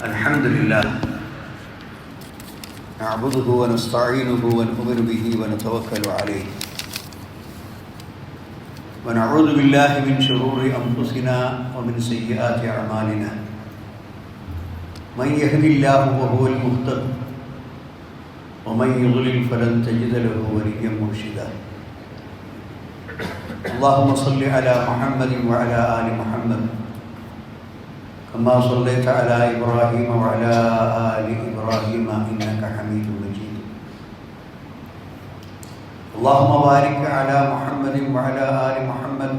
الحمد لله. نعبده ونستعينه ونؤمن به ونتوكل عليه. ونعوذ بالله من شرور أنفسنا ومن سيئات أعمالنا. من يهد الله وهو المهتد ومن يضلل فلن تجد له وليا مرشدا. اللهم صل على محمد وعلى آل محمد كما صليت على إبراهيم وعلى آل إبراهيم إنك حميد مجيد. اللهم بارك على محمد وعلى آل محمد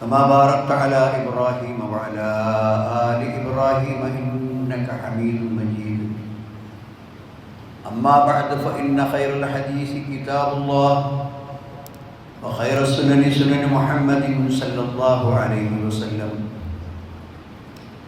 كما باركت على إبراهيم وعلى آل إبراهيم إنك حميد مجيد. أما بعد فإن خير الحديث كتاب الله وخير السنن سنن محمد صلى الله عليه وسلم.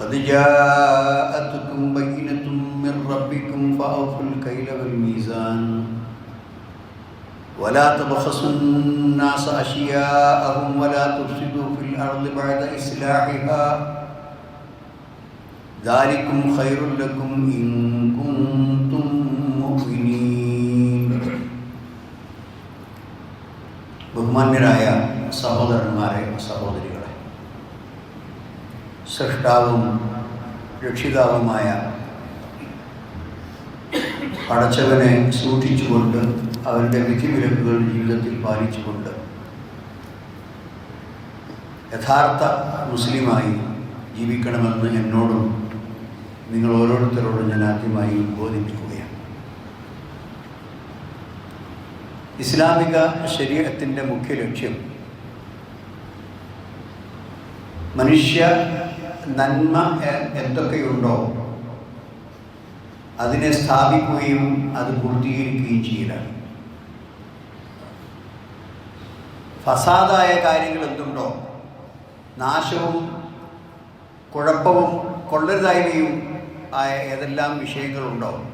قد جاءتكم بينة من ربكم فأوفوا الكيل والميزان ولا تبخسوا الناس أشياءهم ولا تفسدوا في الأرض بعد إصلاحها ذلكم خير لكم إن كنتم مؤمنين ബഹുമാന്യരായ സഹോദരന്മാരെ സഹോദരികളെ സൃഷ്ടാവും രക്ഷിതാവുമായ പടച്ചവനെ സൂക്ഷിച്ചുകൊണ്ട് അവന്റെ വിധിവിലക്കുകൾ ജീവിതത്തിൽ പാലിച്ചുകൊണ്ട് യഥാർത്ഥ മുസ്ലിമായി ജീവിക്കണമെന്ന് എന്നോടും നിങ്ങൾ ഓരോരുത്തരോടും ഞാൻ ആദ്യമായി ബോധിപ്പിക്കുകയാണ്. ഇസ്ലാമിക ശരീരത്തിന്റെ മുഖ്യ ലക്ഷ്യം മനുഷ്യ നന്മ എന്തൊക്കെയുണ്ടോ അതിനെ സ്ഥാപിക്കുകയും അത് പൂർത്തീകരിക്കുകയും ചെയ്യലാണ്. ഫസാദായ കാര്യങ്ങൾ എന്തുണ്ടോ? നാശവും കുഴപ്പവും കൊള്ളരുതായ്മയും ആയ ഏതെല്ലാം വിഷയങ്ങളുണ്ടോ?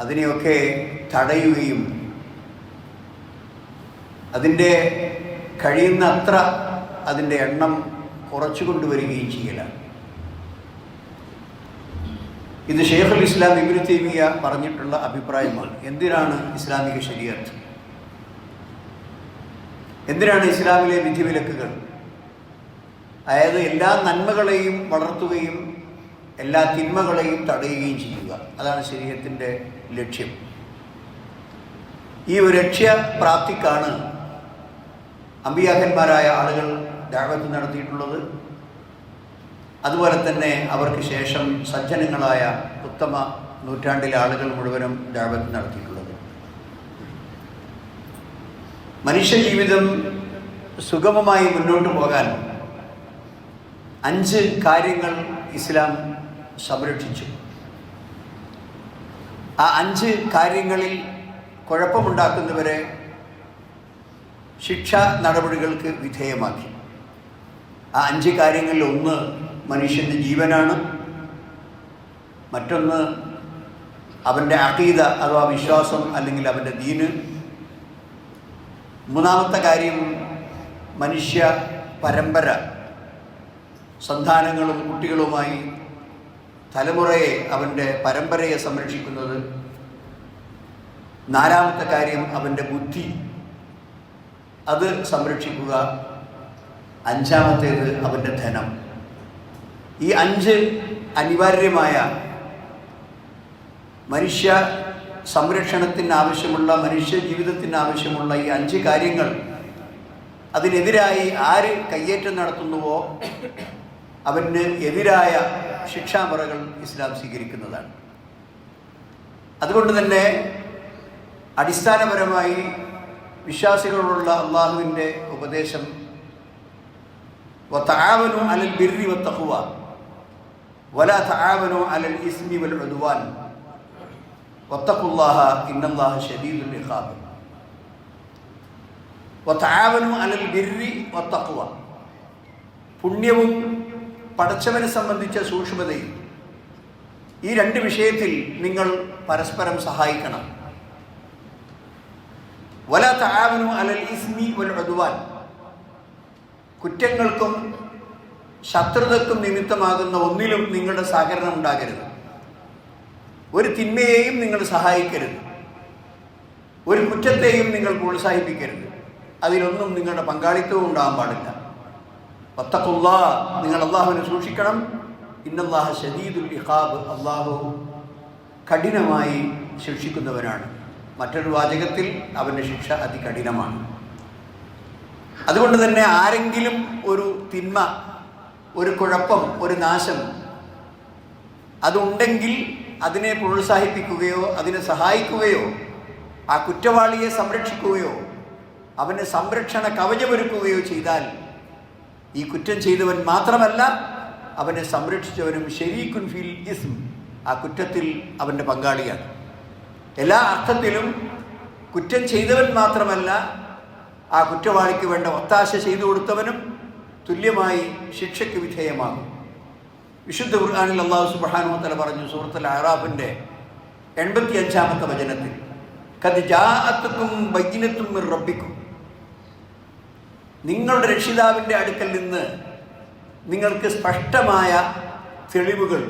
അതിനെയൊക്കെ തടയുകയും അതിന്റെ കഴിയുന്നത്ര അതിന്റെ എണ്ണം കുറച്ചു കൊണ്ടുവരികയും ചെയ്യല. ഇത് ഷെയ്ഖുൽ ഇസ്ലാം ഇബിന് തൈമിയ പറഞ്ഞിട്ടുള്ള അഭിപ്രായമാണ്. എന്തിനാണ് ഇസ്ലാമിക ശരീരത്ത് എന്തിനാണ് ഇസ്ലാമിലെ വിധിവിലക്കുകൾ? അതായത് എല്ലാ നന്മകളെയും വളർത്തുകയും എല്ലാ തിന്മകളെയും തടയുകയും ചെയ്യുക. അതാണ് ശരീരത്തിന്റെ ലക്ഷ്യം. ഈ ഒരു ലക്ഷ്യപ്രാപ്തിക്കാണ് അമ്പിയാക്കന്മാരായ ആളുകൾ ദാവത്ത് നടത്തിയിട്ടുള്ളത്. അതുപോലെ തന്നെ അവർക്ക് ശേഷം സജ്ജനങ്ങളായ ഉത്തമ നൂറ്റാണ്ടിലെ ആളുകൾ മുഴുവനും ദാവത്ത് നടത്തിയിട്ടുള്ളത്. മനുഷ്യജീവിതം സുഗമമായി മുന്നോട്ട് പോകാൻ അഞ്ച് കാര്യങ്ങൾ ഇസ്ലാം സംരക്ഷിച്ചു. ആ അഞ്ച് കാര്യങ്ങളിൽ കുഴപ്പമുണ്ടാക്കുന്നവരെ ശിക്ഷാ നടപടികൾക്ക് വിധേയമാക്കി. ആ അഞ്ച് കാര്യങ്ങളിൽ ഒന്ന് മനുഷ്യന്റെ ജീവനാണ്. മറ്റൊന്ന് അവന്റെ അഖീദ അഥവാ വിശ്വാസം അല്ലെങ്കിൽ അവന്റെ ദീന്. മൂന്നാമത്തെ കാര്യം മനുഷ്യ പരമ്പര. സന്താനങ്ങളും കുട്ടികളുമായി തലമുറയെ അവന്റെ പരമ്പരയെ സംരക്ഷിക്കുന്നത്. നാലാമത്തെ കാര്യം അവന്റെ ബുദ്ധി. അത് സംരക്ഷിക്കുക. അഞ്ചാമത്തേത് അവന്റെ ധനം. ഈ അഞ്ച് അനിവാര്യമായ മനുഷ്യ സംരക്ഷണത്തിന് ആവശ്യമുള്ള മനുഷ്യ ജീവിതത്തിന് ആവശ്യമുള്ള ഈ അഞ്ച് കാര്യങ്ങൾ അതിനെതിരായി ആര് കയ്യേറ്റം നടത്തുന്നുവോ അവന് എതിരായ ശിക്ഷാമുറകൾ ഇസ്ലാം സ്വീകരിക്കുന്നതാണ്. അതുകൊണ്ട് തന്നെ അടിസ്ഥാനപരമായി വിശ്വാസികളോടുള്ള അള്ളാഹുവിന്റെ ഉപദേശം വത്താവനു അലൽ ബിർരി വത്തഹുവ വല താവനു അലൽ ഇസ്മി വൽ ഉദ്വാൻ വത്തഖുല്ലാഹ ഇന്നല്ലാഹ ഷദീദുൽ ഇഖാബ് വത്താവനു അലൽ ബിർരി വത്തഖുവ പുണ്യവും പടച്ചവനെ സംബന്ധിച്ച സൂക്ഷ്മതയും ഈ രണ്ട് വിഷയത്തിൽ നിങ്ങൾ പരസ്പരം സഹായിക്കണം. വല താവനു അലൽ ഇസ്മി വൽ ഉദ്വാൻ. കുറ്റങ്ങൾക്കും ശത്രുതക്കും നിമിത്തമാകുന്ന ഒന്നിലും നിങ്ങളുടെ സഹകരണം ഉണ്ടാകരുത്. ഒരു തിന്മയെയും നിങ്ങൾ സഹായിക്കരുത്. ഒരു കുറ്റത്തെയും നിങ്ങൾ പ്രോത്സാഹിപ്പിക്കരുത്. അതിലൊന്നും നിങ്ങളുടെ പങ്കാളിത്തവും ഉണ്ടാകാൻ പാടില്ല. പത്തക്കുള്ള നിങ്ങൾ അള്ളാഹുവിനെ സൂക്ഷിക്കണം. ഇന്നല്ലാഹ ഷദീദുൽ ഇഹാബ് അള്ളാഹു കഠിനമായി ശിക്ഷിക്കുന്നവനാണ്. മറ്റൊരു വാചകത്തിൽ അവന്റെ ശിക്ഷ അതികഠിനമാണ്. അതുകൊണ്ട് തന്നെ ആരെങ്കിലും ഒരു തിന്മ ഒരു കുഴപ്പം ഒരു നാശം അതുണ്ടെങ്കിൽ അതിനെ പ്രോത്സാഹിപ്പിക്കുകയോ അതിനെ സഹായിക്കുകയോ ആ കുറ്റവാളിയെ സംരക്ഷിക്കുകയോ അവന് സംരക്ഷണ കവചമൊരുക്കുകയോ ചെയ്താൽ ഈ കുറ്റം ചെയ്തവൻ മാത്രമല്ല അവനെ സംരക്ഷിച്ചവനും ഷെരീഖുൻ ഫീൽ ഇസ്ം ആ കുറ്റത്തിൽ അവന്റെ പങ്കാളിയാണ്. എല്ലാ അർത്ഥത്തിലും കുറ്റം ചെയ്തവൻ മാത്രമല്ല ആ കുറ്റവാളിക്ക് വേണ്ട ഒത്താശ ചെയ്തു കൊടുത്തവനും തുല്യമായി ശിക്ഷയ്ക്ക് വിധേയമാകും. വിശുദ്ധ ഖുർആാനിൽ അള്ളാഹു സുബ്ഹാനഹു തല പറഞ്ഞു സൂറത്തുൽ അറാഫിന്റെ എൺപത്തി അഞ്ചാമത്തെ വചനത്തിൽ കത് ജാഅത്തുക്കും ബൈനത്തും റബ്ബിക്കും. നിങ്ങളുടെ രക്ഷിതാവിന്റെ അടുക്കൽ നിന്ന് നിങ്ങൾക്ക് സ്പഷ്ടമായ തെളിവുകൾ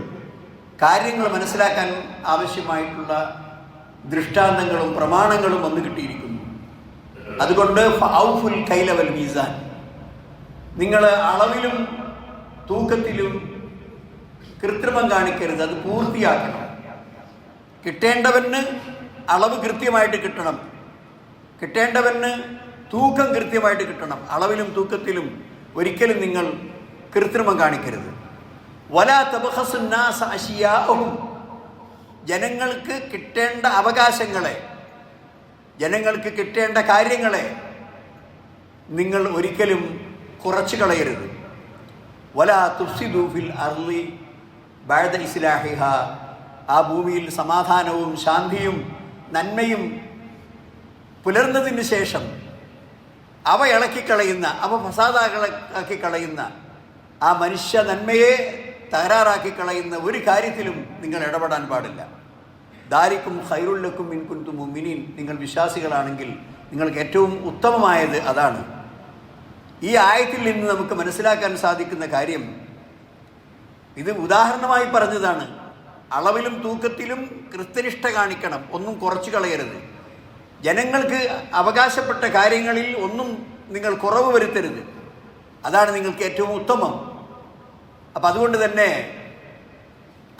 കാര്യങ്ങൾ മനസ്സിലാക്കാൻ ആവശ്യമായിട്ടുള്ള ദൃഷ്ടാന്തങ്ങളും പ്രമാണങ്ങളും വന്നു കിട്ടിയിരിക്കുന്നു. അതുകൊണ്ട് കൈലവൽ മീസാൻ. നിങ്ങൾ അളവിലും തൂക്കത്തിലും കൃത്രിമം കാണിക്കരുത് അത് പൂർത്തിയാക്കണം. കിട്ടേണ്ടവന് അളവ് കൃത്യമായിട്ട് കിട്ടണം. കിട്ടേണ്ടവന് തൂക്കം കൃത്യമായിട്ട് കിട്ടണം. അളവിലും തൂക്കത്തിലും ഒരിക്കലും നിങ്ങൾ കൃത്രിമം കാണിക്കരുത്. വലാ തബഹസുന്നാസ് അശിയാവും ജനങ്ങൾക്ക് കിട്ടേണ്ട അവകാശങ്ങളെ ജനങ്ങൾക്ക് കിട്ടേണ്ട കാര്യങ്ങളെ നിങ്ങൾ ഒരിക്കലും കുറച്ചു കളയരുത്. വലാ തുഫ്സിദൂഫിൽ അർലി ബഴദ ഇസ്ലാഹിഹ. ആ ഭൂമിയിൽ സമാധാനവും ശാന്തിയും നന്മയും പുലർന്നതിന് ശേഷം അവ ഇളക്കിക്കളയുന്ന അവ ഫസാദാക്കി കളയുന്ന ആ മനുഷ്യ നന്മയെ തകരാറാക്കി കളയുന്ന ഒരു കാര്യത്തിലും നിങ്ങൾ ഇടപെടാൻ പാടില്ല. ദാരിക്കും ഹൈറുല്ലക്കും മിൻകുന്തു മുമിനീൻ നിങ്ങൾ വിശ്വാസികളാണെങ്കിൽ നിങ്ങൾക്ക് ഏറ്റവും ഉത്തമമായത് അതാണ്. ഈ ആയത്തിൽ നിന്ന് നമുക്ക് മനസ്സിലാക്കാൻ സാധിക്കുന്ന കാര്യം ഇത് ഉദാഹരണമായി പറഞ്ഞതാണ്. അളവിലും തൂക്കത്തിലും കൃത്യനിഷ്ഠ കാണിക്കണം. ഒന്നും കുറച്ച് കളയരുത്. ജനങ്ങൾക്ക് അവകാശപ്പെട്ട കാര്യങ്ങളിൽ ഒന്നും നിങ്ങൾ കുറവ് വരുത്തരുത്. അതാണ് നിങ്ങൾക്ക് ഏറ്റവും ഉത്തമം. അപ്പം അതുകൊണ്ട് തന്നെ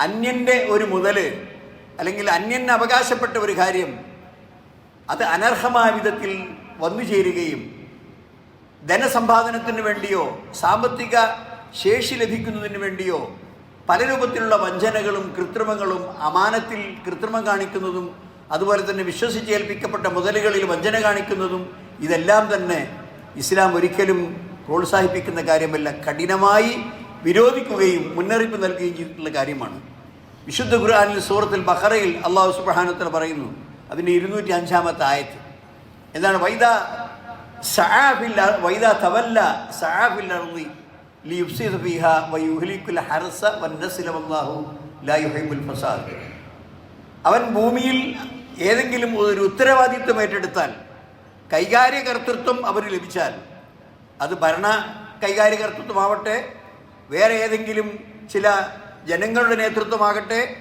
അന്യന്റെ ഒരു മുതൽ അല്ലെങ്കിൽ അന്യന് അവകാശപ്പെട്ട ഒരു കാര്യം അത് അനർഹമായ വിധത്തിൽ വന്നു ചേരുകയും ധനസമ്പാദനത്തിന് വേണ്ടിയോ സാമ്പത്തിക ശേഷി ലഭിക്കുന്നതിന് വേണ്ടിയോ പല രൂപത്തിലുള്ള വഞ്ചനകളും കൃത്രിമങ്ങളും അമാനത്തിൽ കൃത്രിമം കാണിക്കുന്നതും അതുപോലെ തന്നെ വിശ്വസിച്ചേൽപ്പിക്കപ്പെട്ട മുതലുകളിൽ വഞ്ചന കാണിക്കുന്നതും ഇതെല്ലാം തന്നെ ഇസ്ലാം ഒരിക്കലും പ്രോത്സാഹിപ്പിക്കുന്ന കാര്യമല്ല കഠിനമായി വിരോധിക്കുകയും മുന്നറിയിപ്പ് നൽകുകയും ചെയ്തിട്ടുള്ള കാര്യമാണ്. വിശുദ്ധ ഖുർആാനിൽ സൂറത്തിൽ ബഹറയിൽ അള്ളാഹു സുബ്രഹാനത്തിൽ പറയുന്നു. അതിന്റെ ഇരുന്നൂറ്റി അഞ്ചാമത്തെ ആയത്ത്. എന്താണ്? വൈദ അർ- വൈദ തവല്ല വയുഹ്ലിക്കുൽ ഹർസ ലാ ഫസാദ്. അവൻ ഭൂമിയിൽ ഏതെങ്കിലും ഒരു ഉത്തരവാദിത്വം ഏറ്റെടുത്താൽ കൈകാര്യ കർത്തൃത്വം അവന് ലഭിച്ചാൽ അത് ഭരണ കൈകാര്യ കർത്തൃത്വമാവട്ടെ വേറെ ഏതെങ്കിലും ചില ജനങ്ങളുടെ നേതൃത്വമാകട്ടെ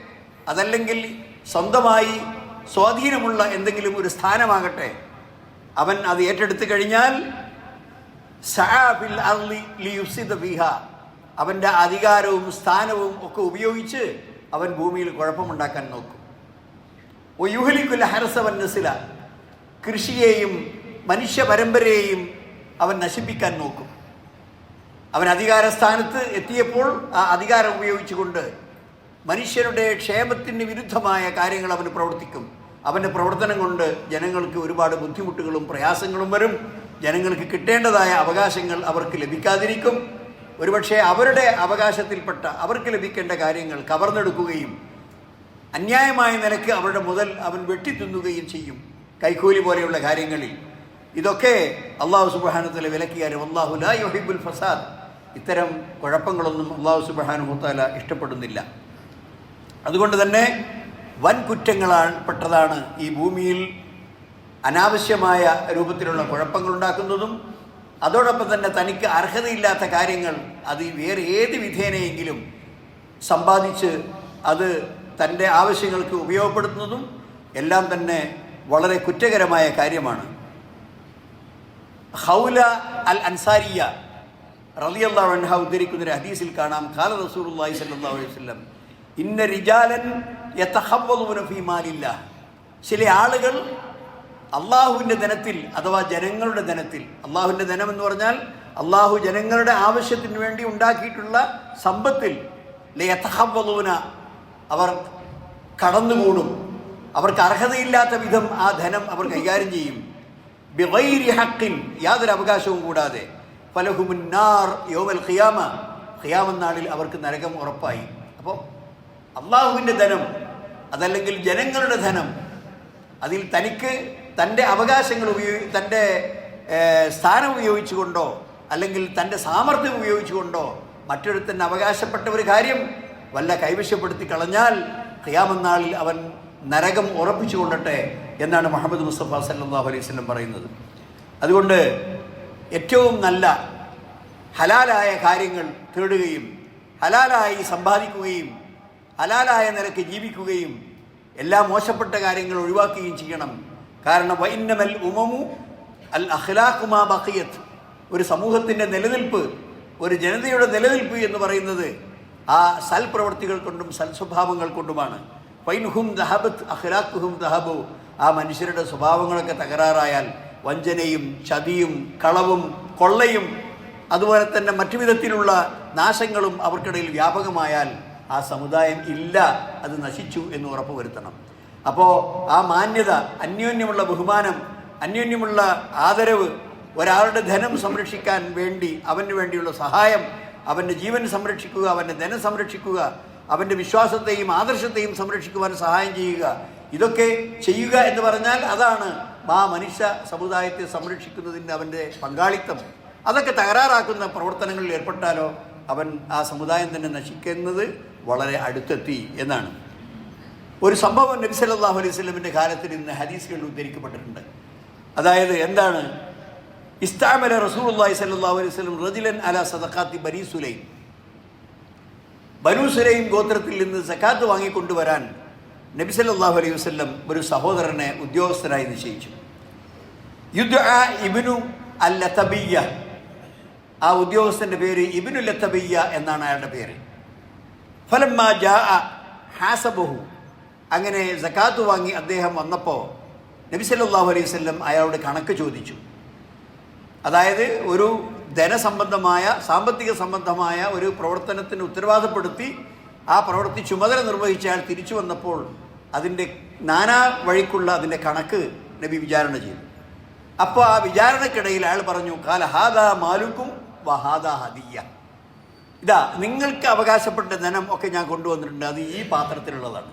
അതല്ലെങ്കിൽ സ്വന്തമായി സ്വാധീനമുള്ള എന്തെങ്കിലും ഒരു സ്ഥാനമാകട്ടെ അവൻ അത് ഏറ്റെടുത്തു കഴിഞ്ഞാൽ അവന്റെ അധികാരവും സ്ഥാനവും ഒക്കെ ഉപയോഗിച്ച് അവൻ ഭൂമിയിൽ കുഴപ്പമുണ്ടാക്കാൻ നോക്കും. ഹരസവൻ നസില കൃഷിയെയും മനുഷ്യ പരമ്പരയെയും അവൻ നശിപ്പിക്കാൻ നോക്കും. അവൻ അധികാര സ്ഥാനത്ത് എത്തിയപ്പോൾ ആ അധികാരം ഉപയോഗിച്ചുകൊണ്ട് മനുഷ്യരുടെ ക്ഷേമത്തിന് വിരുദ്ധമായ കാര്യങ്ങൾ അവന് പ്രവർത്തിക്കും. അവന്റെ പ്രവർത്തനം കൊണ്ട് ജനങ്ങൾക്ക് ഒരുപാട് ബുദ്ധിമുട്ടുകളും പ്രയാസങ്ങളും വരും. ജനങ്ങൾക്ക് കിട്ടേണ്ടതായ അവകാശങ്ങൾ അവർക്ക് ലഭിക്കാതിരിക്കും. ഒരുപക്ഷെ അവരുടെ അവകാശത്തിൽപ്പെട്ട അവർക്ക് ലഭിക്കേണ്ട കാര്യങ്ങൾ കവർന്നെടുക്കുകയും അന്യായമായ നിലയ്ക്ക് അവരുടെ മുതൽ അവൻ വെട്ടിത്തുന്നുകയും ചെയ്യും കൈക്കൂലി പോലെയുള്ള കാര്യങ്ങളിൽ. ഇതൊക്കെ അള്ളാഹു സുബാനത്തിലെ വിലക്കിയാലും. അള്ളാഹു ലാ ഫസാദ്. ഇത്തരം കുഴപ്പങ്ങളൊന്നും അള്ളാഹു സുബാനു മുത്താല ഇഷ്ടപ്പെടുന്നില്ല. അതുകൊണ്ട് തന്നെ വൻ കുറ്റങ്ങളാണ് പെട്ടതാണ് ഈ ഭൂമിയിൽ അനാവശ്യമായ രൂപത്തിലുള്ള കുഴപ്പങ്ങൾ ഉണ്ടാക്കുന്നതും അതോടൊപ്പം തന്നെ തനിക്ക് അർഹതയില്ലാത്ത കാര്യങ്ങൾ അത് വേറെ ഏത് വിധേനയെങ്കിലും സമ്പാദിച്ച് അത് തന്റെ ആവശ്യങ്ങൾക്ക് ഉപയോഗപ്പെടുത്തുന്നതും എല്ലാം തന്നെ വളരെ കുറ്റകരമായ കാര്യമാണ്. ഹൗല അൽ അൻസാരിയ റളിയല്ലാഹു അൻഹ ഉദ്ധരിക്കുന്ന ഒരു ഹദീസിൽ കാണാം. റസൂലുള്ളാഹി സ്വല്ലല്ലാഹു അലൈഹി വസല്ലം ഇന്ന റിജാലൻ യതഹവ്വദൂന ഫീ മാലില്ലാ ചില ആളുകൾ അള്ളാഹുവിന്റെ ധനത്തിൽ അഥവാ ജനങ്ങളുടെ ധനത്തിൽ അള്ളാഹുവിന്റെ ധനം എന്ന് പറഞ്ഞാൽ അള്ളാഹു ജനങ്ങളുടെ ആവശ്യത്തിന് വേണ്ടി ഉണ്ടാക്കിയിട്ടുള്ള സമ്പത്തിൽ ലയത്തഹവ്വദൂന അവർ കടന്നുകൂടും. അവർക്ക് അർഹതയില്ലാത്ത വിധം ആ ധനം അവർ കൈകാര്യം ചെയ്യും. ബിഗൈരി ഹക്കിൻ യാതൊരു അവകാശവും കൂടാതെ. ഫലഹുമുന്നാർ യോമൽ ഖിയാമ. ഖിയാമ നാളിൽ അവർക്ക് നരകം ഉറപ്പായി. അപ്പോൾ അള്ളാഹുവിന്റെ ധനം അതല്ലെങ്കിൽ ജനങ്ങളുടെ ധനം അതിൽ തനിക്ക് തന്റെ അവകാശങ്ങൾ ഉപയോഗി തന്റെ സ്ഥാനം ഉപയോഗിച്ചുകൊണ്ടോ അല്ലെങ്കിൽ തന്റെ സാമർഥ്യം ഉപയോഗിച്ചുകൊണ്ടോ മറ്റൊരുത്തന് അവകാശപ്പെട്ട ഒരു കാര്യം വല്ല കൈവശപ്പെടുത്തി കളഞ്ഞാൽ ഖിയാമന്നാളിൽ അവൻ നരകം ഉറപ്പിച്ചു കൊള്ളട്ടെ എന്നാണ് മുഹമ്മദ് മുസ്തഫ സല്ലാ അലൈവല്ലം പറയുന്നത്. അതുകൊണ്ട് ഏറ്റവും നല്ല ഹലാലായ കാര്യങ്ങൾ തേടുകയും ഹലാലായി സമ്പാദിക്കുകയും ഹലാലായ നിലയ്ക്ക് ജീവിക്കുകയും എല്ലാ മോശപ്പെട്ട കാര്യങ്ങൾ ഒഴിവാക്കുകയും ചെയ്യണം. കാരണം വൈന്നമൽ ഉമമു അൽ അഖ്ലാഖുമാ ബഖിയത്ത്. ഒരു സമൂഹത്തിന്റെ നിലനിൽപ്പ് ഒരു ജനതയുടെ നിലനിൽപ്പ് എന്ന് പറയുന്നത് ആ സൽപ്രവർത്തികൾ കൊണ്ടും സൽസ്വഭാവങ്ങൾ കൊണ്ടുമാണ്. പൈൻഹും ദഹബത്ത് അഖ്ലാഖുഹും ദഹബു. ആ മനുഷ്യരുടെ സ്വഭാവങ്ങളൊക്കെ തകരാറായാൽ വഞ്ചനയും ചതിയും കളവും കൊള്ളയും അതുപോലെ തന്നെ മറ്റു വിധത്തിലുള്ള നാശങ്ങളും അവർക്കിടയിൽ വ്യാപകമായാൽ ആ സമുദായം ഇല്ല അത് നശിച്ചു എന്ന് ഉറപ്പ് വരുത്തണം. അപ്പോൾ ആ മാന്യത അന്യോന്യമുള്ള ബഹുമാനം അന്യോന്യമുള്ള ആദരവ് ഒരാളുടെ ധനം സംരക്ഷിക്കാൻ വേണ്ടി അവന് വേണ്ടിയുള്ള സഹായം അവന്റെ ജീവൻ സംരക്ഷിക്കുക അവന്റെ ധനം സംരക്ഷിക്കുക അവന്റെ വിശ്വാസത്തെയും ആദർശത്തെയും സംരക്ഷിക്കുവാൻ സഹായം ചെയ്യുക ഇതൊക്കെ ചെയ്യുക എന്ന് പറഞ്ഞാൽ അതാണ് ആ മനുഷ്യ സമുദായത്തെ സംരക്ഷിക്കുന്നതിന്റെ അവന്റെ പങ്കാളിത്തം. അതൊക്കെ തകരാറാക്കുന്ന പ്രവർത്തനങ്ങളിൽ ഏർപ്പെട്ടാലോ അവൻ ആ സമുദായം തന്നെ നശിക്കുന്നത് വളരെ അടുത്തെത്തി എന്നാണ്. ഒരു സംഭവം നബി സല്ലാഹു അലൈഹി സ്വലമിന്റെ കാലത്തിൽ ഇന്ന് ഹദീസുകളിൽ ഉദ്ധരിക്കപ്പെട്ടിട്ടുണ്ട്. അതായത് എന്താണ്? ഇസ്താമല റസൂലുള്ളാഹി സല്ലാഹു അലൈഹി വസല്ലം റജിലൻ അല സദഖാത്തി ബനി സുലൈം. ബനു സുലൈം ഗോത്രത്തിൽ നിന്ന് സക്കാത്ത് വാങ്ങിക്കൊണ്ടുവരാൻ നബി സല്ലല്ലാഹു അലൈഹി വസല്ലം ഒരു സഹോദരനെ ഉദ്യോഗസ്ഥനായി നിശ്ചയിച്ചു. യുദ്ധ ഇബ്നു അൽ ലതബിയ ആ ഉദ്യോഗസ്ഥന്റെ പേര് ഇബിനു ലതബിയ എന്നാണ് അയാളുടെ പേര്. ഫലം ഹാസബഹു. അങ്ങനെ സക്കാത്ത് വാങ്ങി അദ്ദേഹം വന്നപ്പോൾ നബി സല്ലല്ലാഹു അലൈഹി വസല്ലം അയാളോട് കണക്ക് ചോദിച്ചു. അതായത് ഒരു ധനസംബന്ധമായ സാമ്പത്തിക സംബന്ധമായ ഒരു പ്രവർത്തനത്തിന് ഉത്തരവാദപ്പെടുത്തി ആ പ്രവൃത്തി ചുമതല നിർവഹിച്ചാൽ തിരിച്ചു വന്നപ്പോൾ അതിന്റെ നാനാ വഴിക്കുള്ള അതിന്റെ കണക്ക് നബി വിചാരണ ചെയ്തു. അപ്പോൾ ആ വിചാരണക്കിടയിൽ അയാൾ പറഞ്ഞു കാല ഹാദ മാലുക്കും വഹാദ ഹദിയ. ഇതാ നിങ്ങൾക്ക് അവകാശപ്പെട്ട ധനം ഒക്കെ ഞാൻ കൊണ്ടുവന്നിട്ടുണ്ട് അത് ഈ പാത്രത്തിലുള്ളതാണ്.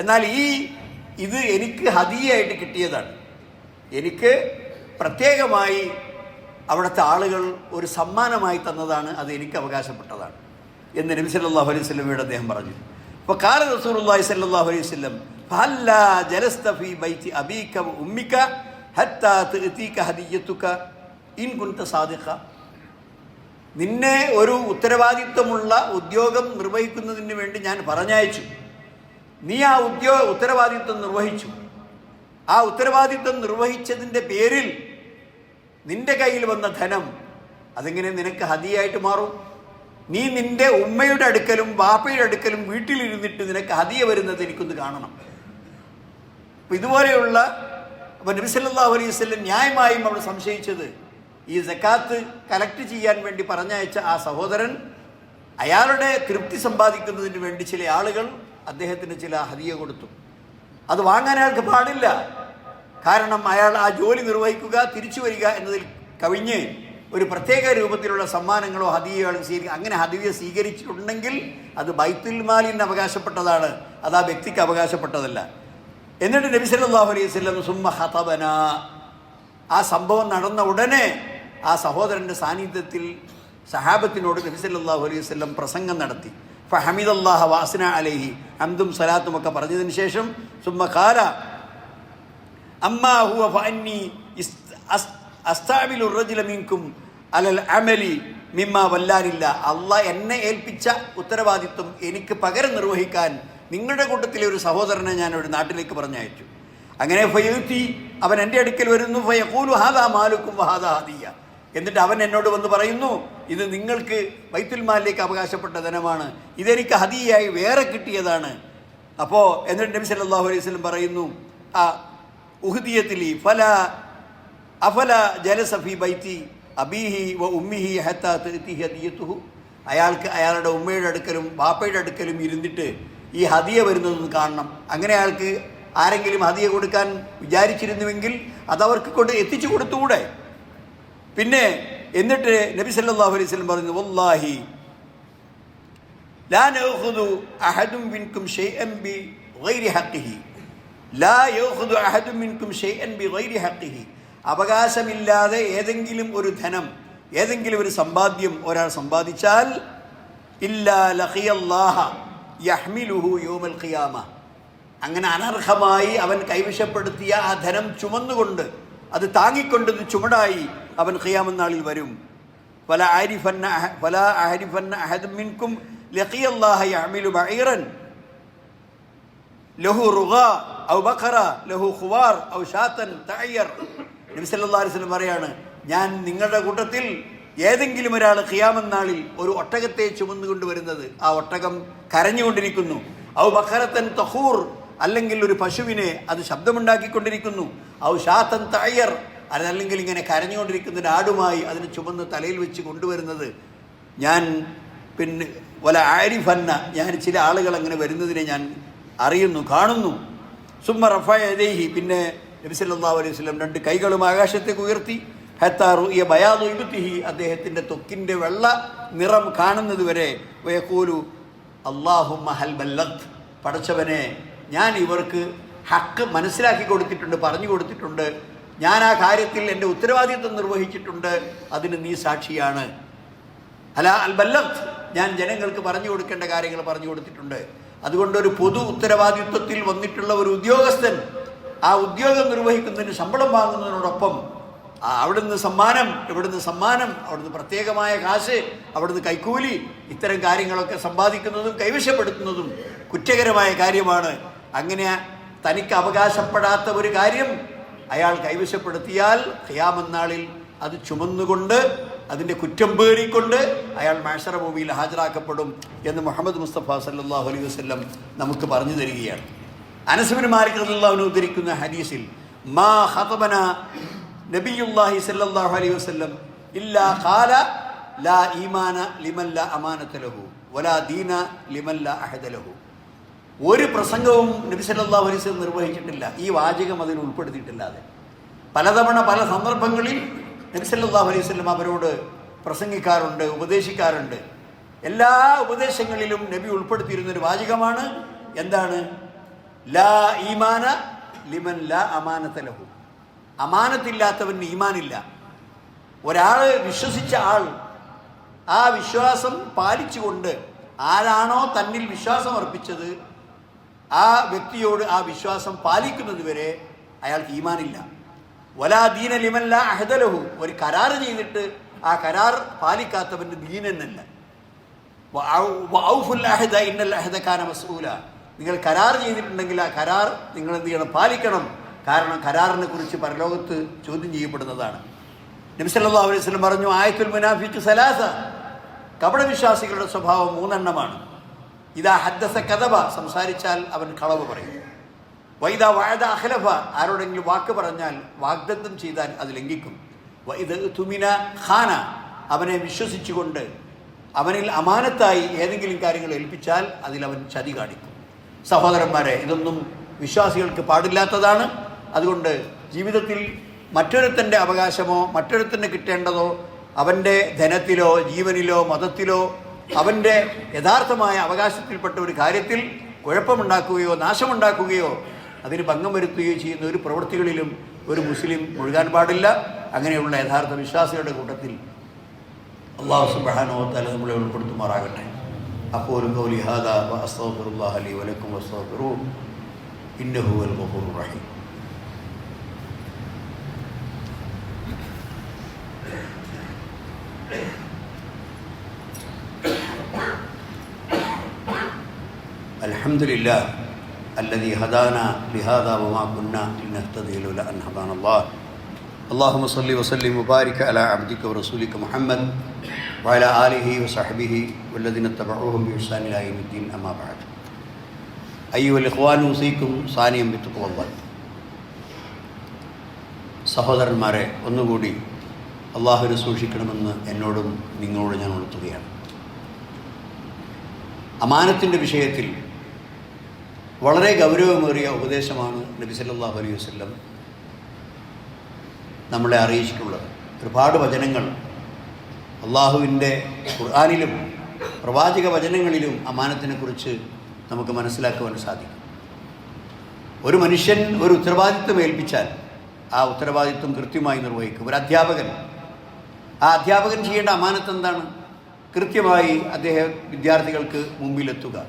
എന്നാൽ ഈ ഇത് എനിക്ക് ഹദിയായിട്ട് കിട്ടിയതാണ്. എനിക്ക് പ്രത്യേകമായി അവിടുത്തെ ആളുകൾ ഒരു സമ്മാനമായി തന്നതാണ് അത് എനിക്ക് അവകാശപ്പെട്ടതാണ്. എന്ന് നബി സല്ലല്ലാഹു അലൈഹി വസല്ലമയോട് അദ്ദേഹം പറഞ്ഞു. അപ്പോൾ കാല അലൈഹി തഅതീക ഹദിയത്തുക ഇൻ കുൻത സാദിഖ. നിന്നെ ഒരു ഉത്തരവാദിത്വമുള്ള ഉദ്യോഗം നിർവഹിക്കുന്നതിന് വേണ്ടി ഞാൻ പറഞ്ഞയച്ചു. നീ ആ ഉദ്യോഗ ഉത്തരവാദിത്വം നിർവഹിച്ചു. ആ ഉത്തരവാദിത്വം നിർവഹിച്ചതിന്റെ പേരിൽ നിന്റെ കയ്യിൽ വന്ന ധനം അതെങ്ങനെ നിനക്ക് ഹതിയായിട്ട് മാറും? നീ നിന്റെ ഉമ്മയുടെ അടുക്കലും ബാപ്പയുടെ അടുക്കലും വീട്ടിലിരുന്നിട്ട് നിനക്ക് ഹതിയ വരുന്നത് എനിക്കൊന്ന് കാണണം. അപ്പൊ ഇതുപോലെയുള്ള അപ്പം നബി സല്ലല്ലാഹു അലൈഹി വസല്ലം ന്യായമായും അവൾ സംശയിച്ചത് ഈ സക്കാത്ത് കലക്ട് ചെയ്യാൻ വേണ്ടി പറഞ്ഞയച്ച ആ സഹോദരൻ അയാളുടെ തൃപ്തി സമ്പാദിക്കുന്നതിന് വേണ്ടി ചില ആളുകൾ അദ്ദേഹത്തിന് ചില ഹതിയ കൊടുത്തു. അത് വാങ്ങാൻ അയാൾക്ക് പാടില്ല. കാരണം അയാൾ ആ ജോലി നിർവഹിക്കുക തിരിച്ചു വരിക എന്നതിൽ കവിഞ്ഞ് ഒരു പ്രത്യേക രൂപത്തിലുള്ള സമ്മാനങ്ങളോ ഹദിയകളോ സ്വീകരി അങ്ങനെ ഹദിയ സ്വീകരിച്ചിട്ടുണ്ടെങ്കിൽ അത് ബൈത്തുൽ മാലിന് അവകാശപ്പെട്ടതാണ് അത് ആ വ്യക്തിക്ക് അവകാശപ്പെട്ടതല്ല എന്നിട്ട് നബി സല്ലല്ലാഹു അലൈഹി വസല്ലം സുമ്മ ഹതബന ആ സംഭവം നടന്ന ഉടനെ ആ സഹോദരന്റെ സാന്നിധ്യത്തിൽ സഹാബത്തിനോട് നബി സല്ലല്ലാഹു അലൈഹി വസല്ലം പ്രസംഗം നടത്തി ഫഹമിദല്ലാഹ വാസന അലൈഹി അന്തും സലാത്തും ഒക്കെ പറഞ്ഞതിന് ശേഷം സുമ കാല അമ്മാ ഹുവ ഫഅന്നി ഇസ്ത- അലൽ അമലി മിമ്മ വല്ലാനില്ല അള്ളാ എന്നെ ഏൽപ്പിച്ച ഉത്തരവാദിത്വം എനിക്ക് പകരം നിർവഹിക്കാൻ നിങ്ങളുടെ കൂട്ടത്തിലെ ഒരു സഹോദരനെ ഞാൻ ഒരു നാട്ടിലേക്ക് പറഞ്ഞയച്ചു. അങ്ങനെ ഫയുത്തി അവൻ എന്റെ അടുക്കൽ വരുന്നു. ഫയഖൂലു ഹാദാ മാലുക്കും വഹാദാ ഹാദിയ. എന്നിട്ട് അവൻ എന്നോട് വന്ന് പറയുന്നു ഇത് നിങ്ങൾക്ക് വൈത്തുൽമാലിലേക്ക് അവകാശപ്പെട്ട ധനമാണ്. ഇതെനിക്ക് ഹദിയായി വേറെ കിട്ടിയതാണ്. അപ്പോൾ എന്നിട്ട് നബി സല്ലല്ലാഹു അലൈഹി വസല്ലം പറയുന്നു ആ ഉഹ്ദിയത്തിലി ഫല അഫല ജലസഫി ബൈത്തി. അബീഹി വ ഉമ്മിഹി ഹത്ത തീർത്തി ഹദിയത്തുഹു. അയാൾക്ക് അയാളുടെ ഉമ്മയുടെ അടുക്കലും ബാപ്പയുടെ അടുക്കലും ഇരുന്നിട്ട് ഈ ഹദിയ വരുന്നത് കാണണം. അങ്ങനെ അയാൾക്ക് ആരെങ്കിലും ഹദിയ കൊടുക്കാൻ വിചാരിച്ചിരുന്നുവെങ്കിൽ അതവർക്ക് കൊണ്ട് എത്തിച്ചു കൊടുത്തുകൂടെ? പിന്നെ എന്നിട്ട് നബി സല്ലാഹു അലൈഹി സ്വലം പറഞ്ഞു വല്ലാഹി ലാ നൗഖുദു അഹദും മിൻകും ഷൈഅൻ ബി ഗൈരി ഹഖിഹി. ലാ യൗഖുദു അഹദും മിൻകും ഷൈഅൻ ബി ഗൈരി ഹഖിഹി. അവകാശമില്ലാതെ ഏതെങ്കിലും ഒരു ധനം ഏതെങ്കിലും ഒരു സമ്പാദ്യം ഒരാൾ സമ്പാദിച്ചാൽ അങ്ങനെ അനർഹമായി അവൻ കൈവശപ്പെടുത്തിയ ആ ധനം ചുമന്നുകൊണ്ട് അത് താങ്ങിക്കൊണ്ട് ചുമടായി അവൻ ഖിയാമെന്നാളിൽ നാളിൽ വരും. ഫല ആരിഫന്ന ഫല ആരിഫന്ന അഹദ് മിൻകും ലഖിയല്ലാഹ യഹ്മിലു ബഈറൻ. ലഹു റുഗ ഔ ബഖറ ലഹു ഖുവാർ ഔ ഷാത്തൻ തഅയ്യർ. നബി സല്ലല്ലാഹു അലൈഹി വസല്ലം പറയാണ് ഞാൻ നിങ്ങളുടെ കൂട്ടത്തിൽ ഏതെങ്കിലും ഒരാൾ ഖിയാമൻ നാളിൽ ഒരു ഒട്ടകത്തെ ചുമന്നുകൊണ്ട് വരുന്നത് ആ ഒട്ടകം കരഞ്ഞുകൊണ്ടിരിക്കുന്നു. ഔ ബഖറത്തൻ തഹൂർ അല്ലെങ്കിൽ ഒരു പശുവിനെ അത് ശബ്ദമുണ്ടാക്കിക്കൊണ്ടിരിക്കുന്നു. ഔ ഷാത്തൻ തയ്യർ അതല്ലെങ്കിൽ ഇങ്ങനെ കരഞ്ഞുകൊണ്ടിരിക്കുന്ന ഒരു ആടുമായി അതിനെ ചുമന്ന് തലയിൽ വെച്ച് കൊണ്ടുവരുന്നത്. ഞാൻ പിന്നെ വല ആരിഫന്ന ഞാൻ ചില ആളുകൾ അങ്ങനെ വരുന്നതിനെ ഞാൻ അറിയുന്നു കാണുന്നു. സുമ്മ റഫായദേഹി പിന്നെ നബി സല്ലല്ലാഹു അലൈഹി സ്വലം രണ്ട് കൈകളും ആകാശത്തേക്ക് ഉയർത്തി ഹത്താറു ഈ ബയാദു ഇബുത്തിഹി അദ്ദേഹത്തിന്റെ തൊക്കിന്റെ വെള്ള നിറം കാണുന്നത് വരെ വയക്കൂലു അള്ളാഹു മഹൽ ബല്ലത്ത് പടച്ചവനെ ഞാൻ ഇവർക്ക് ഹക്ക് മനസ്സിലാക്കി കൊടുത്തിട്ടുണ്ട് പറഞ്ഞു കൊടുത്തിട്ടുണ്ട് ഞാൻ ആ കാര്യത്തിൽ എന്റെ ഉത്തരവാദിത്വം നിർവഹിച്ചിട്ടുണ്ട് അതിന് നീ സാക്ഷിയാണ്. അല്ല അൽ ബല്ലത്ത് ഞാൻ ജനങ്ങൾക്ക് പറഞ്ഞു കൊടുക്കേണ്ട കാര്യങ്ങൾ പറഞ്ഞു കൊടുത്തിട്ടുണ്ട്. അതുകൊണ്ട് ഒരു പൊതു ഉത്തരവാദിത്വത്തിൽ വന്നിട്ടുള്ള ഒരു ഉദ്യോഗസ്ഥൻ ആ ഉദ്യോഗം നിർവഹിക്കുന്നതിന് ശമ്പളം വാങ്ങുന്നതിനോടൊപ്പം അവിടുന്ന് സമ്മാനം ഇവിടുന്ന് സമ്മാനം അവിടുന്ന് പ്രത്യേകമായ കാശ് അവിടുന്ന് കൈക്കൂലി ഇത്തരം കാര്യങ്ങളൊക്കെ സമ്പാദിക്കുന്നതും കൈവശപ്പെടുത്തുന്നതും കുറ്റകരമായ കാര്യമാണ്. അങ്ങനെ തനിക്ക് അവകാശപ്പെടാത്ത ഒരു കാര്യം അയാൾ കൈവശപ്പെടുത്തിയാൽ ഹയാമെന്നാളിൽ അത് ചുമന്നുകൊണ്ട് അതിന്റെ കുറ്റം പേറിക്കൊണ്ട് അയാൾ മാഷറ ഭൂമിയിൽ ഹാജരാക്കപ്പെടും എന്ന് മുഹമ്മദ് മുസ്തഫ സല്ലല്ലാഹു അലൈഹി വസല്ലം നമുക്ക് പറഞ്ഞു തരികയാണ്. അനസുബിൻ മാലിക് റളിയല്ലാഹു ഉദ്ധരിക്കുന്ന ഹദീസിൽ മാ ഹതബന നബിയുല്ലാഹി സല്ലല്ലാഹു അലൈഹി വസല്ലം ഇല്ലാ ഖാല ലാ ഈമാന ലിമല്ല ലാ അമാനത ലഹു വലാ ദീന ലിമല്ല അഹദലഹു അഹദ ലഹു. ഒരു പ്രസംഗവും നബി സല്ലല്ലാഹു അലൈഹി വസല്ലം നിർവഹിച്ചിട്ടില്ല. ഈ വാചകം അതിൽ ഉൾപ്പെടുത്തിയിട്ടില്ലാതെ പലതവണ പല സന്ദർഭങ്ങളിൽ നബി സല്ലല്ലാഹു അലൈഹി വസല്ലം അവരോട് പ്രസംഗിക്കാറുണ്ട് ഉപദേശിക്കാറുണ്ട്. എല്ലാ ഉപദേശങ്ങളിലും നബി ഉൾപ്പെടുത്തിയിരുന്നൊരു വാചകമാണ്. എന്താണ്? ലാ ഈമാന ലിമൻ ലാ അമാനത ലഹു. അമാനത്തില്ലാത്തവന് ഈമാനില്ല. ഒരാൾ വിശ്വസിച്ച ആൾ ആ വിശ്വാസം പാലിച്ചുകൊണ്ട് ആരാണോ തന്നിൽ വിശ്വാസം അർപ്പിച്ചത് ആ വ്യക്തിയോട് ആ വിശ്വാസം പാലിക്കുന്നത് വരെ അയാൾക്ക് ഈമാനില്ല. വലാ ദീന ലിമല്ല അഹദലഹു ഒരു കരാർ ചെയ്തിട്ട് ആ കരാർ പാലിക്കാത്തവന്റെ ദീനെന്നല്ല ഔഫുൽ അഹദ ഇന്നൽ അഹദ കാന മസ്ഊല. നിങ്ങൾ കരാർ ചെയ്തിട്ടുണ്ടെങ്കിൽ ആ കരാർ നിങ്ങൾ എന്ത് ചെയ്യണം? പാലിക്കണം. കാരണം കരാറിനെ കുറിച്ച് പരലോകത്ത് ചോദ്യം ചെയ്യപ്പെടുന്നതാണ്. നബി സല്ലല്ലാഹു അലൈഹി വസല്ലം പറഞ്ഞു ആയത്തുൽ മുനാഫിക്ക് സലാസ. കപടവിശ്വാസികളുടെ സ്വഭാവം മൂന്നെണ്ണമാണ്. ഇതാ ഹദ്ദസ കഥബ സംസാരിച്ചാൽ അവൻ കളവ് പറയും. വൈദ വാഴത അഖലഫ ആരോടെങ്കിലും വാക്ക് പറഞ്ഞാൽ വാഗ്ദത്തം ചെയ്താൽ അത് ലംഘിക്കും. വൈദ തുമിന ഖാന അവനെ വിശ്വസിച്ചുകൊണ്ട് അവനിൽ അമാനത്തായി ഏതെങ്കിലും കാര്യങ്ങൾ ഏൽപ്പിച്ചാൽ അതിൽ അവൻ ചതി കാണിക്കും. സഹോദരന്മാരെ ഇതൊന്നും വിശ്വാസികൾക്ക് പാടില്ലാത്തതാണ്. അതുകൊണ്ട് ജീവിതത്തിൽ മറ്റൊരുത്തന്റെ അവകാശമോ മറ്റൊരുത്തന് കിട്ടേണ്ടതോ അവന്റെ ധനത്തിലോ ജീവനിലോ മതത്തിലോ അവന്റെ യഥാർത്ഥമായ അവകാശത്തിൽപ്പെട്ട ഒരു കാര്യത്തിൽ കുഴപ്പമുണ്ടാക്കുകയോ നാശമുണ്ടാക്കുകയോ അതിന് ഭംഗം വരുത്തുകയോ ചെയ്യുന്ന ഒരു പ്രവൃത്തികളിലും ഒരു മുസ്ലിം മുഴുകാൻ പാടില്ല. അങ്ങനെയുള്ള യഥാർത്ഥ വിശ്വാസികളുടെ കൂട്ടത്തിൽ അള്ളാഹു സുബ്ഹാനഹു തല നമ്മളെ ഉൾപ്പെടുത്തുമാറാകട്ടെ. أقول قولي هذا وأستغفر الله لي ولكم واستغفروه إنه هو الغفور الرحيم. الحمد لله الذي هدانا لهذا وما كنا لنهتدي لولا أن هدانا الله. اللهم صل وسلم وبارك على عبدك ورسولك محمد വല ആലിഹി വസഹബിഹി വല്ലദിന തബഹും ബിഹുസാനിലായിദ്ദീൻ അമ്മാബാദ് അയ്യു അൽഹ്വാനും സീക്കും സാനിയം വിത്തുക്കുവ സഹോദരന്മാരെ ഒന്നുകൂടി അള്ളാഹുവിനെ സൂക്ഷിക്കണമെന്ന് എന്നോടും നിങ്ങളോട് ഞാൻ ഉണർത്തുകയാണ് അമാനത്തിന്റെ വിഷയത്തിൽ വളരെ ഗൗരവമേറിയ ഉപദേശമാണ് നബി സല്ലാഹു അലൈഹി വസ്ല്ലം നമ്മളെ അറിയിച്ചിട്ടുള്ളത്. ഒരുപാട് വചനങ്ങൾ അള്ളാഹുവിന്റെ ഖുർആാനിലും പ്രവാചക വചനങ്ങളിലും അമാനത്തിനെക്കുറിച്ച് നമുക്ക് മനസ്സിലാക്കുവാൻ സാധിക്കും. ഒരു മനുഷ്യൻ ഒരു ഉത്തരവാദിത്വം ഏൽപ്പിച്ചാൽ ആ ഉത്തരവാദിത്വം കൃത്യമായി നിർവഹിക്കും. ഒരു അധ്യാപകൻ. ആ അധ്യാപകൻ ചെയ്യേണ്ട അമാനത്ത് എന്താണ് കൃത്യമായി അദ്ദേഹം വിദ്യാർത്ഥികൾക്ക് മുമ്പിലെത്തുക.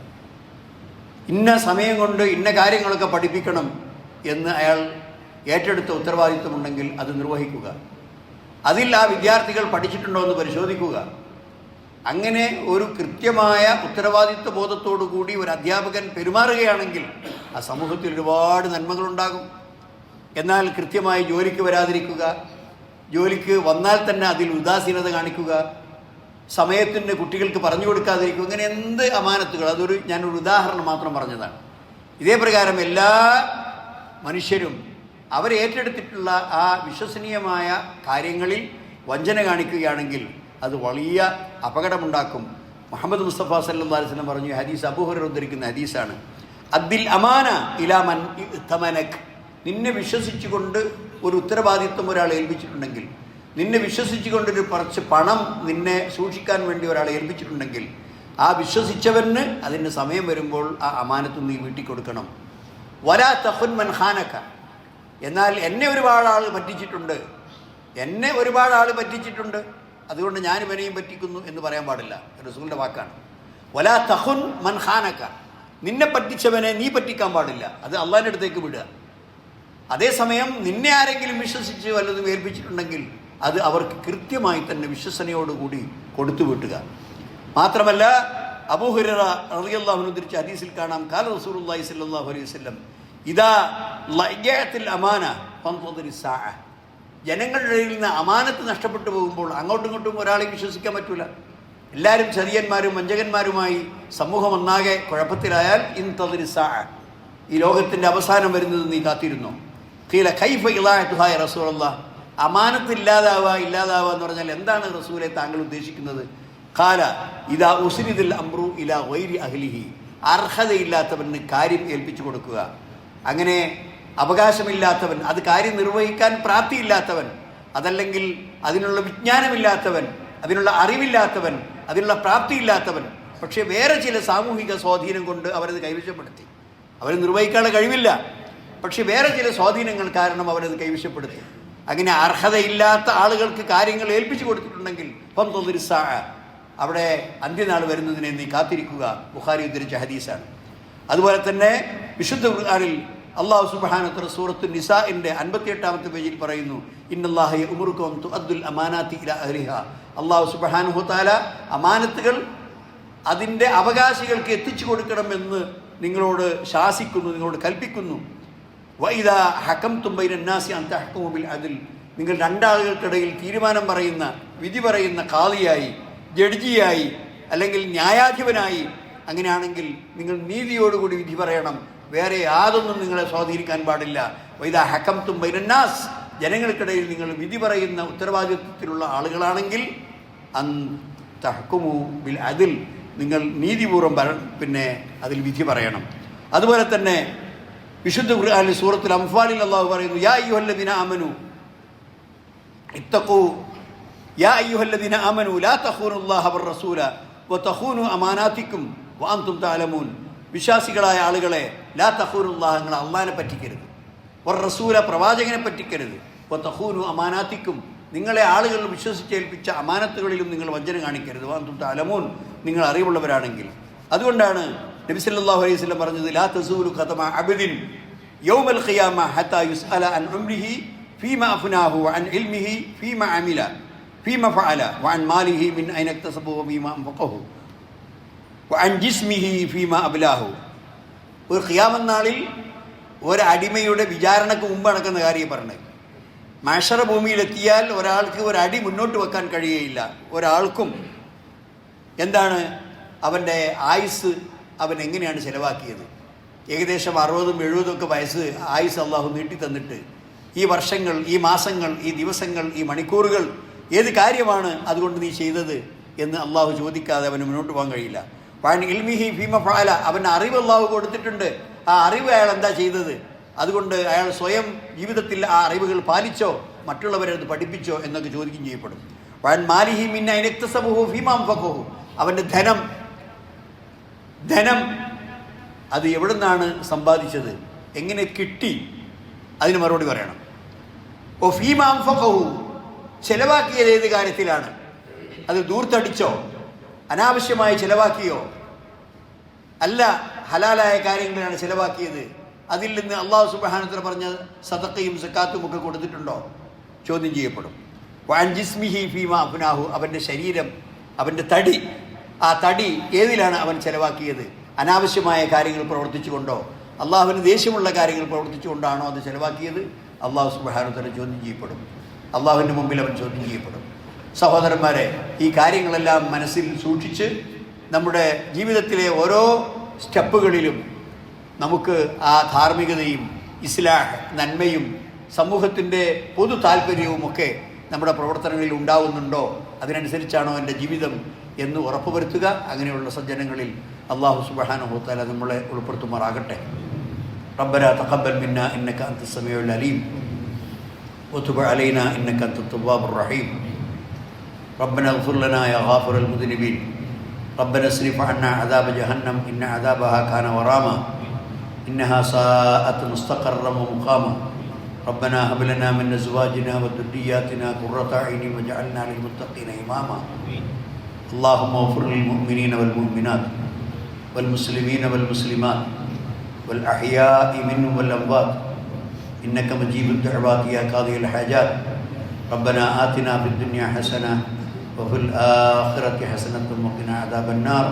ഇന്ന സമയം കൊണ്ട് ഇന്ന കാര്യങ്ങളൊക്കെ പഠിപ്പിക്കണം എന്ന് അയാൾ ഏറ്റെടുത്ത ഉത്തരവാദിത്വമുണ്ടെങ്കിൽ അത് നിർവഹിക്കുക. അതിൽ ആ വിദ്യാർത്ഥികൾ പഠിച്ചിട്ടുണ്ടോ എന്ന് പരിശോധിക്കുക. അങ്ങനെ ഒരു കൃത്യമായ ഉത്തരവാദിത്വ ബോധത്തോടു കൂടി ഒരു അധ്യാപകൻ പെരുമാറുകയാണെങ്കിൽ ആ സമൂഹത്തിൽ ഒരുപാട് നന്മകളുണ്ടാകും. എന്നാൽ കൃത്യമായി ജോലിക്ക് വരാതിരിക്കുക ജോലിക്ക് വന്നാൽ തന്നെ അതിൽ ഉദാസീനത കാണിക്കുക സമയത്തിന്റെ കുട്ടികൾക്ക് പറഞ്ഞു കൊടുക്കാതിരിക്കുക ഇങ്ങനെ എന്ത് അമാനത്തുകൾ അതൊരു ഞാനൊരു ഉദാഹരണം മാത്രം പറഞ്ഞതാണ്. ഇതേ പ്രകാരം എല്ലാ മനുഷ്യരും അവരേറ്റെടുത്തിട്ടുള്ള ആ വിശ്വസനീയമായ കാര്യങ്ങളിൽ വഞ്ചന കാണിക്കുകയാണെങ്കിൽ അത് വലിയ അപകടമുണ്ടാക്കും. മുഹമ്മദ് മുസ്തഫ സല്ലു അലിസ്ലം പറഞ്ഞു ഹദീസ് അബൂഹർ ഉദ്ധരിക്കുന്ന ഹദീസാണ്. അബ്ദിൽ അമാന ഇലാമൻ തമനക് നിന്നെ വിശ്വസിച്ചുകൊണ്ട് ഒരു ഉത്തരവാദിത്വം ഒരാൾ ഏൽപ്പിച്ചിട്ടുണ്ടെങ്കിൽ നിന്നെ വിശ്വസിച്ചുകൊണ്ടൊരു കുറച്ച് പണം നിന്നെ സൂക്ഷിക്കാൻ വേണ്ടി ഒരാൾ ഏൽപ്പിച്ചിട്ടുണ്ടെങ്കിൽ ആ വിശ്വസിച്ചവന് അതിന്റെ സമയം വരുമ്പോൾ ആ അമാനത്ത് നീ വീട്ടിൽ കൊടുക്കണം വരാ തഫുൻ മൻ ഖാനക്ക എന്നാൽ എന്നെ ഒരുപാട് ആൾ പറ്റിച്ചിട്ടുണ്ട്. എന്നെ ഒരുപാട് ആൾ പറ്റിച്ചിട്ടുണ്ട്. അതുകൊണ്ട് ഞാൻ ഇവനെയും പറ്റിക്കുന്നു എന്ന് പറയാൻ പാടില്ല. റസൂലിന്റെ വാക്കാണ്. വലാ തഹുൻ മൻഹാനക്ക നിന്നെ പറ്റിച്ചവനെ നീ പറ്റിക്കാൻ പാടില്ല. അത് അള്ളാഹിന്റെ അടുത്തേക്ക് വിടുക. അതേസമയം നിന്നെ ആരെങ്കിലും വിശ്വസിച്ച് വല്ലതും ഏൽപ്പിച്ചിട്ടുണ്ടെങ്കിൽ അത് അവർക്ക് കൃത്യമായി തന്നെ വിശ്വസനയോടുകൂടി കൊടുത്തു വിട്ടുക. മാത്രമല്ല അബൂഹുറ റളിയല്ലാഹു തിരിച്ച് ഹദീസിൽ കാണാം. കാല റസൂലുള്ളാഹി സ്വല്ലല്ലാഹു അലൈഹി വസല്ലം ഇദാ ലയത്തിൽ അമാന സാഅ. ജനങ്ങളുടെ ഇടയിൽ നിന്ന് അമാനത്ത് നഷ്ടപ്പെട്ടു പോകുമ്പോൾ അങ്ങോട്ടും ഇങ്ങോട്ടും ഒരാളെ വിശ്വസിക്കാൻ പറ്റൂല. എല്ലാവരും ചെറിയന്മാരും വഞ്ചകന്മാരുമായി സമൂഹം ഒന്നാകെ കുഴപ്പത്തിലായാൽ ഇൻ തതിരി സാഹ ഈ ലോകത്തിന്റെ അവസാനം വരുന്നത് നീ കാത്തിരുന്നു? കീല കൈഫ ഇലാഹുഹായ റസൂലുള്ള അമാനത്ത് ഇല്ലാതാവുക ഇല്ലാതാവുക എന്ന് പറഞ്ഞാൽ എന്താണ് റസൂലെ താങ്കൾ ഉദ്ദേശിക്കുന്നത്? കാല ഇതാ ഉസ്നിദിൽ അമ്രു ഇല വൈരി അഹ്ലിഹി. അർഹതയില്ലാത്തവന് കാര്യം ഏൽപ്പിച്ചു കൊടുക്കുക. അങ്ങനെ അവകാശമില്ലാത്തവൻ അത് കാര്യം നിർവഹിക്കാൻ പ്രാപ്തിയില്ലാത്തവൻ അതല്ലെങ്കിൽ അതിനുള്ള വിജ്ഞാനമില്ലാത്തവൻ അതിനുള്ള അറിവില്ലാത്തവൻ അതിനുള്ള പ്രാപ്തിയില്ലാത്തവൻ പക്ഷേ വേറെ ചില സാമൂഹിക സ്വാധീനം കൊണ്ട് അവരത് കൈവശപ്പെടുത്തി. അവർ നിർവഹിക്കാനുള്ള കഴിവില്ല. പക്ഷേ വേറെ ചില സ്വാധീനങ്ങൾ കാരണം അവരത് കൈവശപ്പെടുത്തി. അങ്ങനെ അർഹതയില്ലാത്ത ആളുകൾക്ക് കാര്യങ്ങൾ ഏൽപ്പിച്ചു കൊടുത്തിട്ടുണ്ടെങ്കിൽ ഇപ്പം തൊന്നൊരു സാഹ അവിടെ അന്ത്യനാൾ വരുന്നതിനെ നീ കാത്തിരിക്കുക. ബുഖാരി ഉദ്ധരിച്ച ഹദീസാണ്. അതുപോലെ തന്നെ വിശുദ്ധ ഖുർആനിൽ അള്ളാഹു സുബാനത്തർ സൂറത്ത് നിസാഇന്റെ അൻപത്തിയെട്ടാമത്തെ പേജിൽ പറയുന്നു ഇന്നല്ലാഹയ ഉമർക്കോം തു അബ്ദുൽ അമാനാത്തി ഇല അഹ്ലിഹ. അള്ളാഹു സുബാനുഹു താല അമാനത്തുകൾ അതിന്റെ അവകാശികൾക്ക് എത്തിച്ചു കൊടുക്കണമെന്ന് നിങ്ങളോട് ശാസിക്കുന്നു നിങ്ങളോട് കൽപ്പിക്കുന്നു. വൈദ ഹക്കം തുമ്പൈനാസി അന്തഹക്കുമിൽ അതിൽ നിങ്ങൾ രണ്ടാളുകൾക്കിടയിൽ തീരുമാനം പറയുന്ന വിധി പറയുന്ന കാളിയായി ജഡ്ജിയായി അല്ലെങ്കിൽ ന്യായാധിപനായി അങ്ങനെയാണെങ്കിൽ നിങ്ങൾ നീതിയോടുകൂടി വിധി പറയണം. വേറെ യാതൊന്നും നിങ്ങളെ സ്വാധീനിക്കാൻ പാടില്ല. വൈദ ഹക്കം തുമ്പൈനാസ് ജനങ്ങൾക്കിടയിൽ നിങ്ങൾ വിധി പറയുന്ന ഉത്തരവാദിത്വത്തിലുള്ള ആളുകളാണെങ്കിൽ അൻ ബിൽ അതിൽ നിങ്ങൾ നീതിപൂർവം പിന്നെ അതിൽ വിധി പറയണം. അതുപോലെ തന്നെ വിശുദ്ധ ഖുർആനിൽ സൂറത്തിൽ അംഫാലിൽ അള്ളാഹു പറയുന്നു യാ അയ്യുഹല്ലദീന അമനു ഇത്തക്കു യാ അയ്യുഹല്ലദീന അമനു ലാ തഖൂനുല്ലാഹ വറസൂല വതഖൂനു അമാനാത്തിക്കും വാന്തും താലമൂൻ വിശ്വാസികളായ ആളുകളെ ലാ തഹൂറുള്ള നിങ്ങൾ പറ്റിക്കരുത്. ഒരു റസൂല പ്രവാചകനെ പറ്റിക്കരുത്. ഇപ്പോൾ തഹൂനു അമാനാത്തിക്കും. നിങ്ങളെ ആളുകൾ വിശ്വസിച്ചേൽപ്പിച്ച അമാനത്തുകളിലും നിങ്ങൾ വഞ്ചന കാണിക്കരുത്. വഅൻതും അലമോൻ നിങ്ങൾ അറിവുള്ളവരാണെങ്കിൽ. അതുകൊണ്ടാണ് നബി സല്ലല്ലാഹു അലൈഹി വസല്ലം പറഞ്ഞത് ലാ തസൂലു ഖതമ അബിദിൻ യൗമൽ ഖിയാമ ഹത്താ യുസ്അല അൻ ഉംരിഹി ഫീമ അഫ്നാഹു വഅൻ ഇൽമിഹി ഫീമ അമില ഫീമ ഫഅല വഅൻ മാലിഹി മിൻ ഐന ഇക്തസബു വഫീമ അൻഫഖഹു വഅൻ ജിസ്മിഹി ഫീമ അബ്ലാഹു. ഒരു ഖിയാമത്ത് നാളിൽ ഒരു അടിമയുടെ വിചാരണക്ക് മുമ്പ് നടക്കുന്ന കാര്യം പറഞ്ഞത്. മാഷറ ഭൂമിയിലെത്തിയാൽ ഒരാൾക്ക് ഒരടി മുന്നോട്ട് വെക്കാൻ കഴിയുകയില്ല. ഒരാൾക്കും എന്താണ് അവന്റെ ആയുസ് അവൻ എങ്ങനെയാണ് ചിലവാക്കിയത്? ഏകദേശം അറുപതും എഴുപതും ഒക്കെ വയസ്സ് ആയുസ് അള്ളാഹു നീട്ടി തന്നിട്ട് ഈ വർഷങ്ങൾ ഈ മാസങ്ങൾ ഈ ദിവസങ്ങൾ ഈ മണിക്കൂറുകൾ ഏത് കാര്യമാണ് അതുകൊണ്ട് നീ ചെയ്തത് എന്ന് അള്ളാഹു ചോദിക്കാതെ അവന് മുന്നോട്ട് പോകാൻ കഴിയില്ല. വാൻ ഇൽമിഹി ഭീമ ഫാല അവന് അറിവ് അള്ളാഹു കൊടുത്തിട്ടുണ്ട്. ആ അറിവ് അയാൾ എന്താ ചെയ്തത്? അതുകൊണ്ട് അയാൾ സ്വയം ജീവിതത്തിൽ ആ അറിവുകൾ പാലിച്ചോ മറ്റുള്ളവരെ അത് പഠിപ്പിച്ചോ എന്നൊക്കെ ചോദിക്കും ചെയ്യപ്പെടും. വൻ മാലിഹി മിന്ന ഇനക്തസബുഹു ഭീമാം ഫഖുഹു അവന്റെ ധനം ധനം അത് എവിടെ നിന്നാണ് സമ്പാദിച്ചത്? എങ്ങനെ കിട്ടി? അതിന് മറുപടി പറയണം. ഓ ഫീമാം ഫഖഹു ചെലവാക്കിയത് ഏത് കാര്യത്തിലാണ്? അത് ദൂർത്തടിച്ചോ? അനാവശ്യമായി ചിലവാക്കിയോ? അല്ല ഹലാലായ കാര്യങ്ങളാണ് ചിലവാക്കിയത്. അതിൽ നിന്ന് അള്ളാഹു സുബാനത്തിന് പറഞ്ഞ സതക്കയും സക്കാത്തും ഒക്കെ കൊടുത്തിട്ടുണ്ടോ? ചോദ്യം ചെയ്യപ്പെടും. വാൻ ജിസ്മിഹി ഫീമ അഫ്നാഹു അവന്റെ ശരീരം അവന്റെ തടി ആ തടി ഏതിലാണ് അവൻ ചിലവാക്കിയത്? അനാവശ്യമായ കാര്യങ്ങൾ പ്രവർത്തിച്ചുകൊണ്ടോ? അള്ളാഹുവിന് ദേഷ്യമുള്ള കാര്യങ്ങൾ പ്രവർത്തിച്ചുകൊണ്ടാണോ അത് ചെലവാക്കിയത്? അള്ളാഹു സുബാനത്തിന് ചോദ്യം ചെയ്യപ്പെടും. അള്ളാഹുവിന്റെ മുമ്പിൽ അവൻ ചോദ്യം ചെയ്യപ്പെടും. സഹോദരന്മാരെ ഈ കാര്യങ്ങളെല്ലാം മനസ്സിൽ സൂക്ഷിച്ച് നമ്മുടെ ജീവിതത്തിലെ ഓരോ സ്റ്റെപ്പുകളിലും നമുക്ക് ആ ധാർമ്മികതയും ഇസ്ലാഹ് നന്മയും സമൂഹത്തിന്റെ പൊതു താല്പര്യവുമൊക്കെ നമ്മുടെ പ്രവർത്തനങ്ങളിൽ ഉണ്ടാവുന്നുണ്ടോ? അതിനനുസരിച്ചാണോ എന്റെ ജീവിതം എന്ന് ഉറപ്പുവരുത്തുക. അങ്ങനെയുള്ള സജ്ജനങ്ങളിൽ അള്ളാഹു സുബഹാനുഹോത്താല നമ്മളെ ഉൾപ്പെടുത്തുമാറാകട്ടെ. റബ്ബര തഖബ്ബൽ മിന്ന ഇന്നക അന്ത സമയം അലീം ഒത്തുബ അലീന ഇന്നക അന്ത റഹീം. ربنا اغفر لنا يا غافر المذنبين. ربنا اصرف عنا عذاب جهنم إن عذابها كان غراما إنها ساءت مستقرا ومقاما. ربنا هب لنا من أزواجنا وذرياتنا قرة أعين واجعلنا للمتقين إماما. اللهم اغفر للمؤمنين والمؤمنات والمسلمين والمسلمات والأحياء منهم والأموات. إنك مجيب الدعوات يا قاضي الحاجات. ربنا آتنا في الدنيا حسنة وفي الآخرة حسنة وقنا عذاب النار.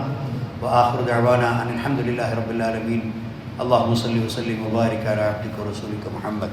وآخر دعوانا أن الحمد لله رب العالمين. اللهم صل وسلم وبارك على عبدك ورسولك محمد.